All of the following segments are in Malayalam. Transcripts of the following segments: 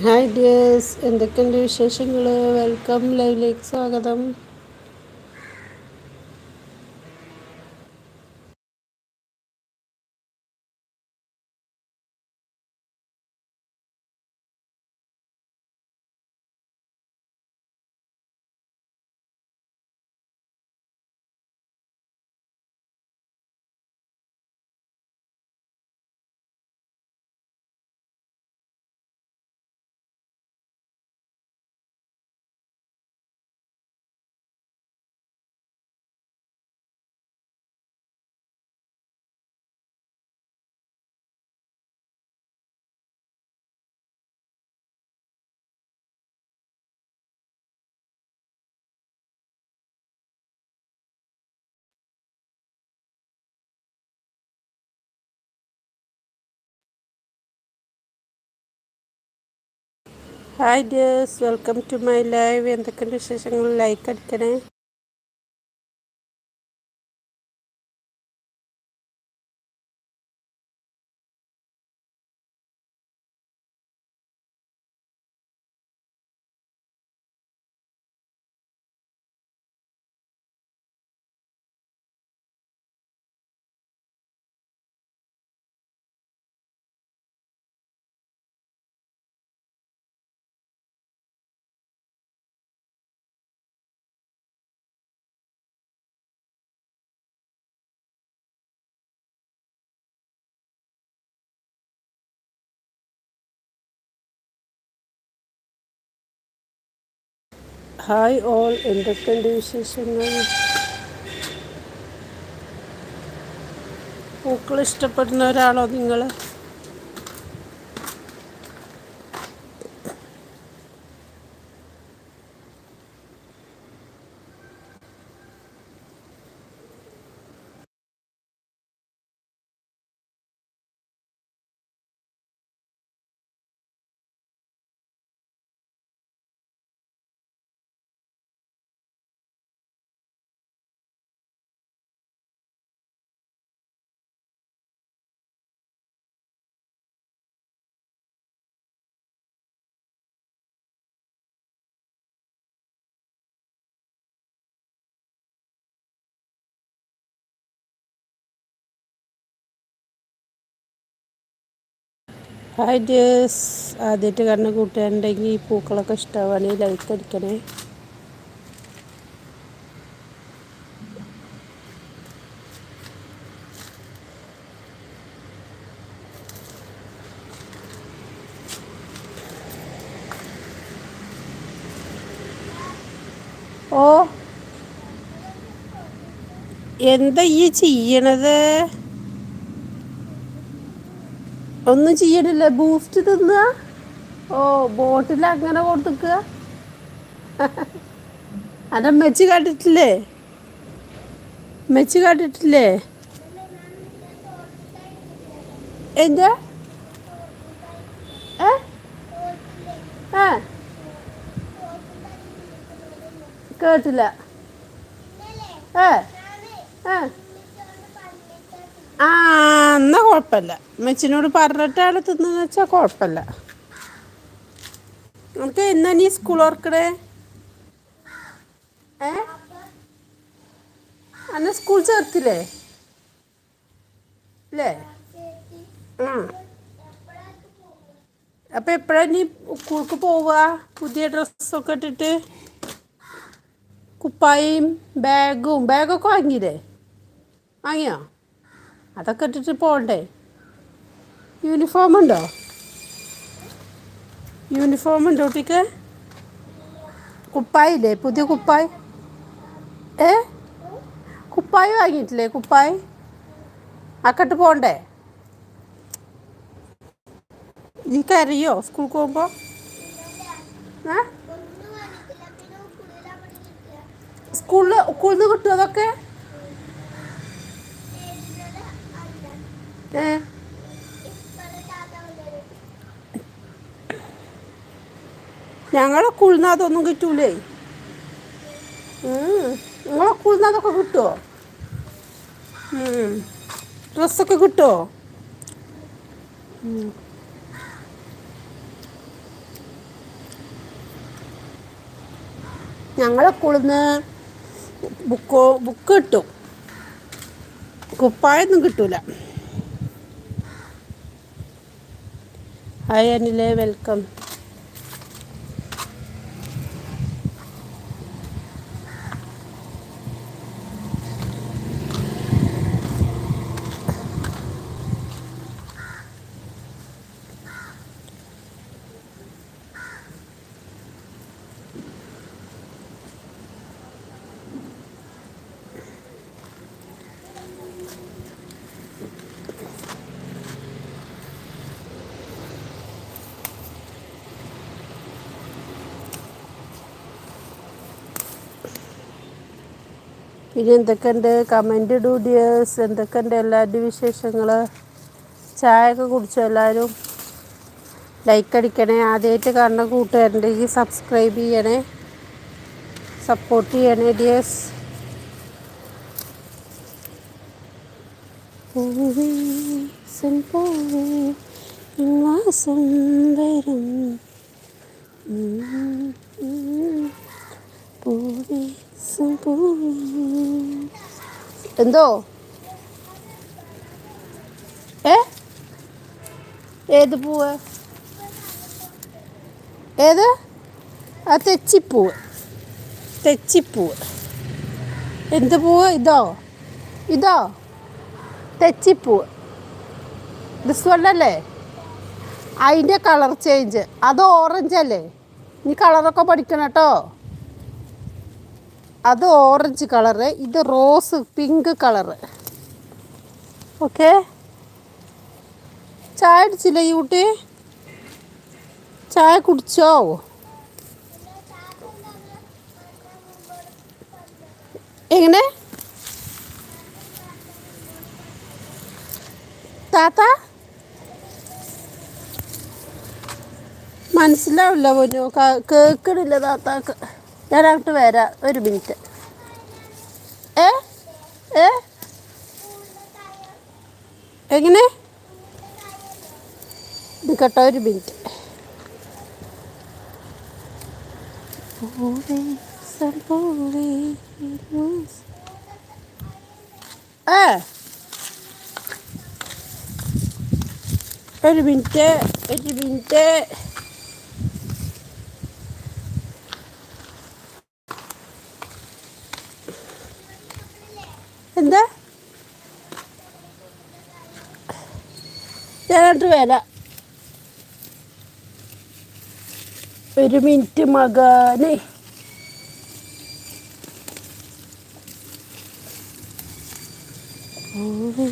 ഹായ് ഡിയേഴ്സ് എന്തൊക്കെയുണ്ട് വിശേഷങ്ങൾ വെൽക്കം ലൈവിലേക്ക് സ്വാഗതം. Hi dears welcome to my live എന്തൊക്കെയുണ്ട് വിശേഷങ്ങൾ? ലൈക്ക് അടിക്കണേ. ഹായ് ഓൾ എന്തൊക്കെയുണ്ട് വിശേഷങ്ങൾ പൂക്കൾ ഇഷ്ടപ്പെടുന്ന ഒരാളോ നിങ്ങൾ ഹായ് ഡിയേഴ്സ് ആദ്യമായിട്ട് കണ്ണ് കൂട്ടുകാരുണ്ടെങ്കിൽ ഈ പൂക്കളൊക്കെ ഇഷ്ടമാണെങ്കിൽ ലൈറ്റ് അടിക്കണേ. ഓ എന്താ ഈ ചെയ്യണത്? ഒന്നും ചെയ്യണില്ല? ബൂസ്റ്റ് തിന്നുക ഓ ബോട്ടിൽ അങ്ങനെ കൊടുത്തുക്കുക. അല്ല മെച്ച് കാട്ടിട്ടില്ലേ? മെച്ച് കാട്ടിട്ടില്ലേ? എന്താ? കേട്ടില്ല. ഏ? ഏ? കുഴപ്പമില്ല. മെച്ചിനോട് പറഞ്ഞിട്ടാണ് തിന്നെന്ന് വെച്ചാൽ കുഴപ്പമില്ല. നമുക്ക് എന്നാ നീ സ്കൂൾ ഓർക്കണേ? ഏ? അന്ന സ്കൂൾ ചേർത്തില്ലേ? അല്ലേ ആ. അപ്പം എപ്പോഴാ നീ സ്കൂൾക്ക് പോവുക? പുതിയ ഡ്രസ്സൊക്കെ ഇട്ടിട്ട്? കുപ്പായും ബാഗും. ബാഗൊക്കെ വാങ്ങിയില്ലേ? വാങ്ങിയോ? അതൊക്കെ ഇട്ടിട്ട് പോകണ്ടേ യൂണിഫോം ഉണ്ടോ യൂണിഫോം ഉണ്ടോ കുട്ടിക്ക്? കുപ്പായില്ലേ? പുതിയ കുപ്പായി? ഏ? കുപ്പായി വാങ്ങിയിട്ടില്ലേ? കുപ്പായി? അക്കട്ട് പോകണ്ടേ ഈ സ്കൂൾ പോകുമ്പോൾ ഏ? സ്കൂളിൽ സ്കൂളിൽ നിന്ന് കിട്ടുമോ അതൊക്കെ ഞങ്ങളെ ഞങ്ങളൊക്കെ കിട്ടൂലേ? നിങ്ങളെ ഉഴുന്നാതൊക്കെ കിട്ടുമോ ഡ്രസ്സൊക്കെ കിട്ടുമോ ഞങ്ങളെ കുളിന്ന് ബുക്കോ ബുക്ക് കിട്ടും. കുപ്പായൊന്നും കിട്ടൂല. ഹായ് അനിലെ വെൽക്കം പിന്നെ എന്തൊക്കെയുണ്ട്? കമന്റ് ഇടൂ ഡിയേഴ്സ് എന്തൊക്കെയുണ്ട് എല്ലാവരുടെയും വിശേഷങ്ങൾ ചായ ഒക്കെ കുടിച്ചോ എല്ലാവരും? ലൈക്ക് അടിക്കണേ. ആദ്യമായിട്ട് കാണുന്ന കൂട്ടുകാരുണ്ടെങ്കിൽ സബ്സ്ക്രൈബ് ചെയ്യണേ. സപ്പോർട്ട് ചെയ്യണേ ഡിയേഴ്സ് സുന്ദരം പൂവേ എന്തോ? ഏ? ഏത് പൂവ്? ഏത്? ആ തെച്ചിപ്പൂവ്. തെച്ചിപ്പൂവ്. എന്ത് പൂവ് ഇതോ? ഇതോ? തെച്ചിപ്പൂവ്. ദിസ് വണ്ണല്ലേ അതിന്റെ കളർ ചേഞ്ച് അത് ഓറഞ്ച് അല്ലേ? നീ കളറൊക്കെ പഠിക്കണം കേട്ടോ. അത് ഓറഞ്ച് കളറ് ഇത് റോസ് പിങ്ക് കളറ് ഓക്കെ ചായ അടിച്ചില്ല ഈ കുട്ടി ചായ കുടിച്ചോ? എങ്ങനെ? താത്ത? മനസ്സിലാവില്ല പൊന്നു കേൾക്കണില്ല താത്താക്ക്. ഞാൻ അങ്ങോട്ട് വരാം. ഒരു മിനിറ്റ്. ഏ? ഏ? എങ്ങനെ? നിൽക്കട്ടെ ഒരു മിനിറ്റ്. ഏ? ഒരു മിനിറ്റ് ഒരു മിനിറ്റ്. എന്താ? ഞാനോട്ട് വരാം. ഒരു മിനിറ്റ് മകാനെ. പൂവേ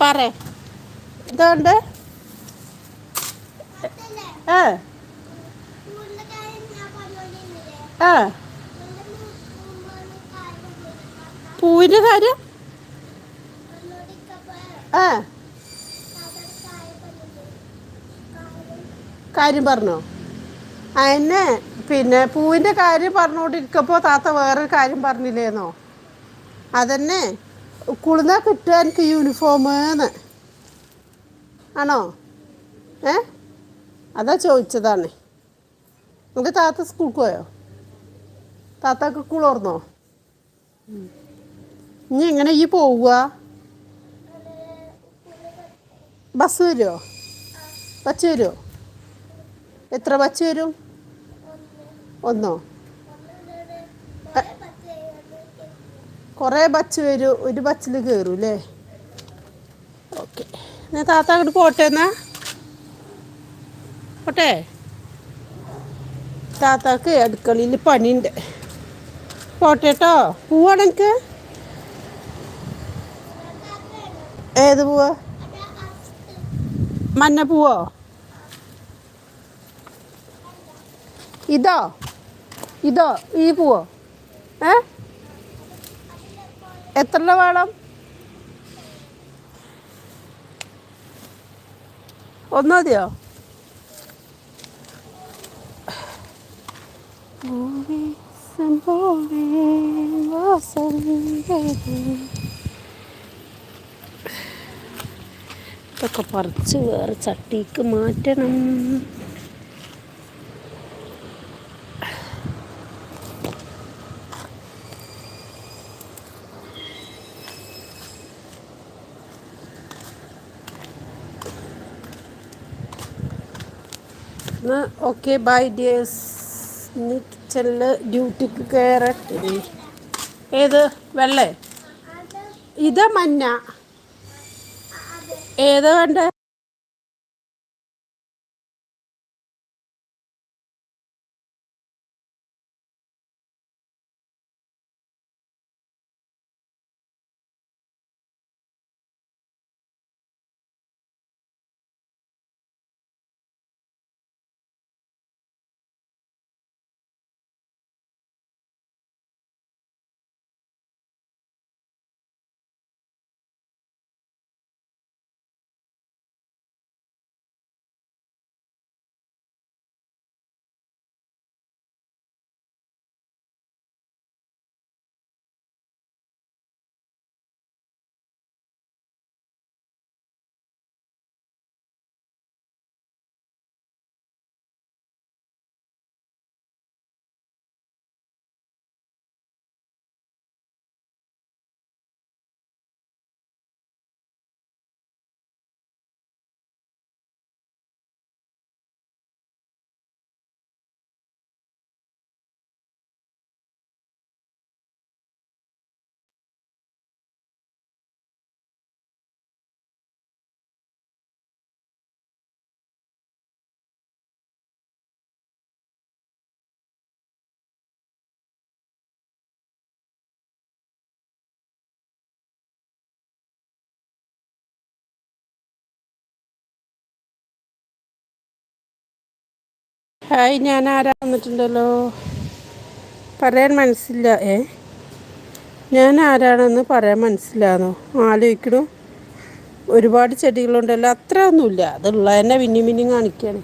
പറ. ആ. ആ. പൂവിന്റെ കാര്യം? ആ. കാര്യം പറഞ്ഞോ? അതിനെ പിന്നെ പൂവിന്റെ കാര്യം പറഞ്ഞുകൊണ്ടിരിക്കുമ്പോൾ താത്ത വേറൊരു കാര്യം പറഞ്ഞില്ലേന്നോ? അതന്നെ. കുളിന്നാ കിട്ടുക എനിക്ക് യൂണിഫോമെന്ന് ആണോ? ഏ? അതാ ചോദിച്ചതാണ്. നമുക്ക് താത്ത സ്കൂൾക്ക് പോയോ? താത്താക്ക് കുളോർന്നോ ഇനി എങ്ങനെ ഈ പോവുക? ബസ് വരുമോ ബസ് വരുമോ എത്ര ബസ് വരും? ഒന്നോ? കുറേ ബച്ച് വരും ഒരു ബച്ചിൽ കയറും അല്ലേ ഓക്കെ. ഞാൻ താത്ത അങ്ങോട്ട് പോട്ടെ എന്നാ? പോട്ടെ? താത്താക്ക് അടുക്കളയിൽ പണിയുണ്ട് പോട്ടെ കേട്ടോ പോവാണ് എനിക്ക് ഏത് പൂവാ? മഞ്ഞ പൂവോ? ഇതോ? ഇതോ? ഈ പൂവോ? ഏ? എത്ര വേണം? ഒന്ന് മതിയോ? ഇതൊക്കെ പറിച്ച് വേറെ ചട്ടിക്ക് മാറ്റണം. ഓക്കെ ബൈ ഡിയേഴ്സ് കിച്ചണിൽ ഡ്യൂട്ടിക്ക് കയറട്ടെ ഏത്? വെള്ളേ? ഇത് മഞ്ഞ. ഏത് വേണ്ട? ഹായ് ഞാൻ ആരാ വന്നിട്ടുണ്ടല്ലോ? പറയാൻ മനസ്സില്ല ഏ? ഞാൻ ആരാണെന്ന് പറയാൻ മനസ്സിലാന്നോ ആലോചിക്കണു. ഒരുപാട് ചെടികളുണ്ടല്ലോ അത്ര ഒന്നുമില്ല. അതുള്ള തന്നെ പിന്നെയും പിന്നെയും കാണിക്കുകയാണ്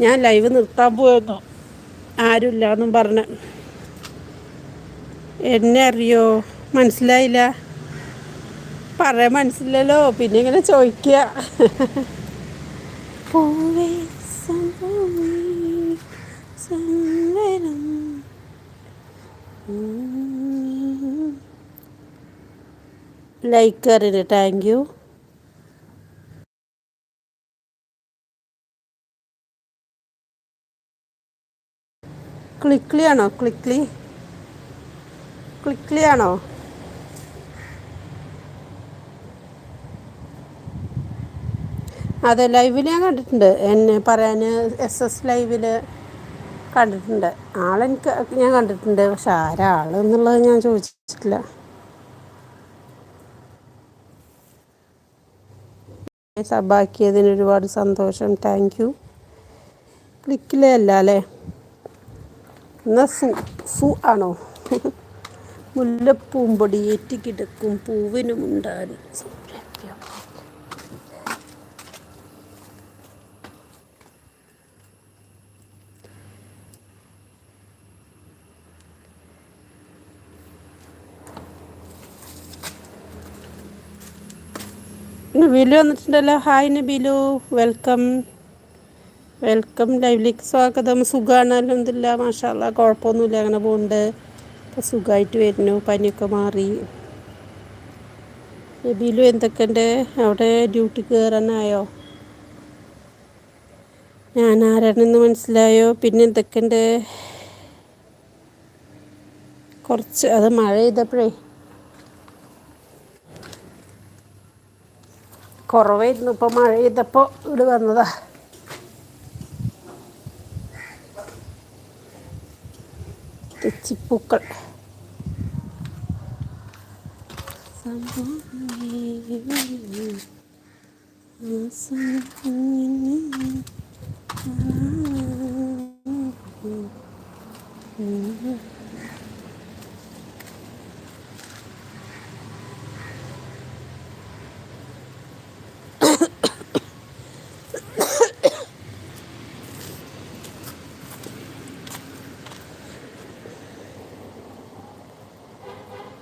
ഞാൻ ലൈവ് നിർത്താൻ പോയെന്നോ ആരുമില്ല എന്നും പറഞ്ഞ. എന്നെ അറിയോ? മനസ്സിലായില്ല. പറയാൻ മനസ്സില്ലല്ലോ. പിന്നെ ഇങ്ങനെ ചോദിക്കുക. പൂവേ ലൈക്ക് അറിയില്ല. താങ്ക് യു ക്ലിക്ലി ആണോ? ക്ലിക്ലി ക്ലിക്ലി ആണോ? അതെ ലൈവിൽ ഞാൻ കണ്ടിട്ടുണ്ട്. എന്നെ പറയാൻ എസ് എസ് ലൈവിൽ കണ്ടിട്ടുണ്ട്. ആളെനിക്ക് ഞാൻ കണ്ടിട്ടുണ്ട്. പക്ഷെ ആരാളെന്നുള്ളത് ഞാൻ ചോദിച്ചിട്ടില്ല. സബാക്കിയതിന് ഒരുപാട് സന്തോഷം. താങ്ക് യു ക്ലിക്കിലേ അല്ല അല്ലേ? എന്നാ സു സു ആണോ? മുല്ലപ്പൂമ്പൊടി ഏറ്റിക്കിടക്കും പൂവിനുമുണ്ടാകും നബീലു വന്നിട്ടുണ്ടല്ലോ. Hi Nabeel welcome. വെൽക്കം. ലൈവിലേക്ക് സ്വാഗതം. സുഖമാണ് അല്ലെന്നില്ല മാഷാല്ല കുഴപ്പമൊന്നുമില്ല. അങ്ങനെ പോകുന്നുണ്ട് ഇപ്പം സുഖമായിട്ട് വരുന്നു. പനിയൊക്കെ മാറി. നബീലു എന്തൊക്കെയുണ്ട്? അവിടെ ഡ്യൂട്ടി കയറാനായോ? ഞാൻ ആരാണെന്ന് മനസ്സിലായോ? പിന്നെ എന്തൊക്കെയുണ്ട്? കുറച്ച് അത് മഴ ചെയ്തപ്പോഴേ കുറവായിരുന്നു ഇപ്പോൾ മഴ ചെയ്തപ്പോൾ ഇവിടെ വന്നതാ തെച്ചിപ്പൂക്കൾ Mm-hmm.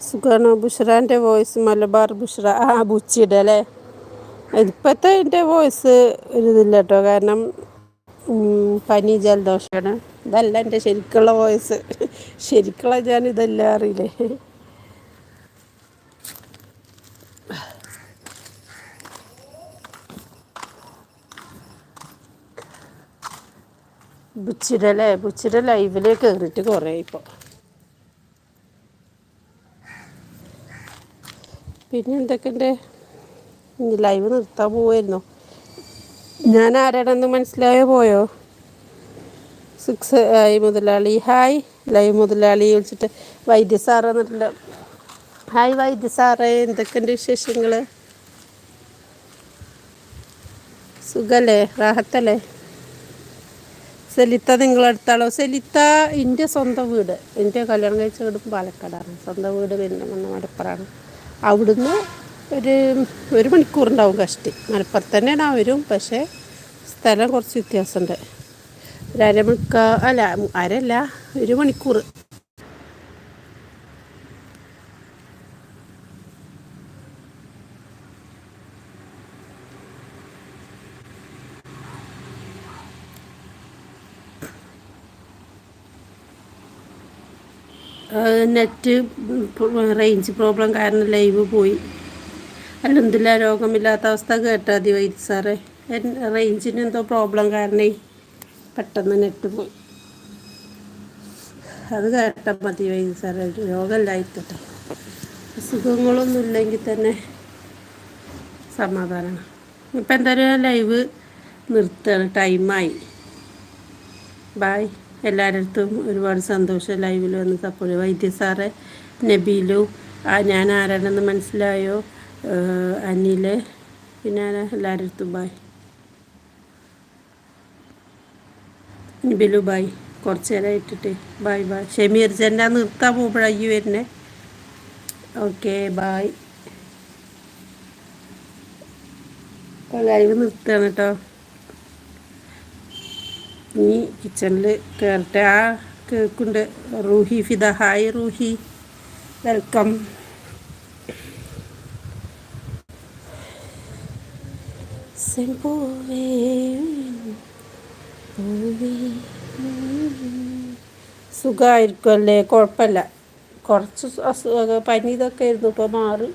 സുഖാണ്. ബുഷ്രാന്റെ വോയിസ് മലബാർ ബുഷ്ര ആ ബുച്ചിയുടെ അല്ലേ ഇപ്പോഴത്തെ എന്റെ വോയിസ് ഒരു ഇതില്ല കേട്ടോ കാരണം പനി ജലദോഷമാണ് ഇതല്ല എന്റെ ശരിക്കുള്ള വോയിസ് ശരിക്കുള്ള ഞാൻ ഇതെല്ലാം അറിയില്ലേ? ബുച്ചിയുടെ അല്ലേ ലൈവിലേക്ക് ലൈവിൽ കയറിയിട്ട് കുറേ ഇപ്പോൾ പിന്നെ ഇനി ലൈവ് നിർത്താൻ പോവായിരുന്നു. ഞാൻ ആരാണെന്ന് മനസ്സിലായോ? പോയോ? സിക്സ് ആയി മുതലാളി. ഹായ് ലൈവ് മുതലാളി വിളിച്ചിട്ട് വൈദ്യ സാറ് വന്നിട്ടുണ്ട്. ഹായ് വൈദ്യ സാറേ എന്തൊക്കെയുണ്ട് വിശേഷങ്ങൾ സുഖല്ലേ? റാഹത്തല്ലേ? സെലിത്ത നിങ്ങളെടുത്താളോ സെലിത്ത എന്റെ സ്വന്തം വീട്. എന്റെ കല്യാണം കഴിച്ച വീടും പാലക്കാടാണ്. സ്വന്തം വീട് പിന്നെ വന്ന മലപ്പുറമാണ് അവിടുന്ന് ഒരു ഒരു മണിക്കൂറുണ്ടാവും കഷ്ടി. മലപ്പുറത്ത് തന്നെയാണ് അവരും പക്ഷേ സ്ഥലം കുറച്ച് വ്യത്യാസമുണ്ട്. ഒരു അരമണിക്കാ അല്ല അരല്ല ഒരു മണിക്കൂർ നെറ്റ് റേഞ്ച് പ്രോബ്ലം കാരണം ലൈവ് പോയി. അല്ലെന്തില്ല രോഗമില്ലാത്ത അവസ്ഥ കേട്ടാൽ മതി വൈദ്യ സാറേ. റേഞ്ചിന് എന്തോ പ്രോബ്ലം കാരണേ പെട്ടെന്ന് നെറ്റ് പോയി. അത് കേട്ടാൽ മതി വൈദ്യ സാറേ. രോഗമില്ലായിട്ടെ അസുഖങ്ങളൊന്നും ഇല്ലെങ്കിൽ തന്നെ സമാധാനമാണ് ഇപ്പം എന്തായാലും ലൈവ് നിർത്തുകയാണ്. ടൈമായി ബായ് എല്ലാവരുടെ അടുത്തും ഒരുപാട് സന്തോഷം. ലൈവിൽ വന്ന് സപ്പോർട്ട് വൈദ്യ സാറ് നബീലു ആ ഞാൻ ആരാണെന്ന് മനസ്സിലായോ? അനിൽ പിന്നെ അടുത്തും ബായ് നബീലു ബായ് കുറച്ച് നേരം ഇട്ടിട്ട് ബായ് ബായ് ഷമീർ ജന്റെ നിർത്താൻ പോകുമ്പോഴായി വരുന്നേ. ഓക്കെ ബായ് ലൈവ് നിർത്തുകയാണ് കേട്ടോ നീ കിച്ചണിൽ കയറട്ടെ ആ കേക്കുണ്ട്. റൂഹി ഫിദ. ഹായ് റൂഹി. വെൽക്കം. പൂവേ സുഖമായിരിക്കും അല്ലേ കുഴപ്പമില്ല. കുറച്ച് അസുഖ പനി ഇതൊക്കെ ആയിരുന്നു. ഇപ്പോൾ മാറി.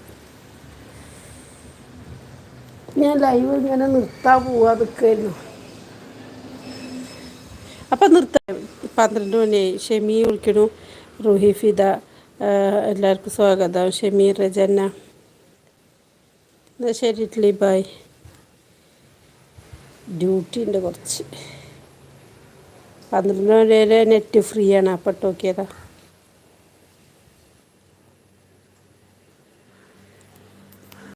ഞാൻ ലൈവ് ഇങ്ങനെ നിർത്താൻ പോവാ നിൽക്കുമായിരുന്നു അപ്പം നിർത്താം. പന്ത്രണ്ട് മണിയായി ഷെമി വിളിക്കണു. റൂഹി ഫിദ എല്ലാവർക്കും സ്വാഗതം. ഷെമി രജന എന്നാൽ ശരി ഇഡ്ലി ബായ് ഡ്യൂട്ടി കുറച്ച്. പന്ത്രണ്ട് മണി വരെ നെറ്റ് ഫ്രീ ആണ്. അപ്പം നോക്കിയതാ.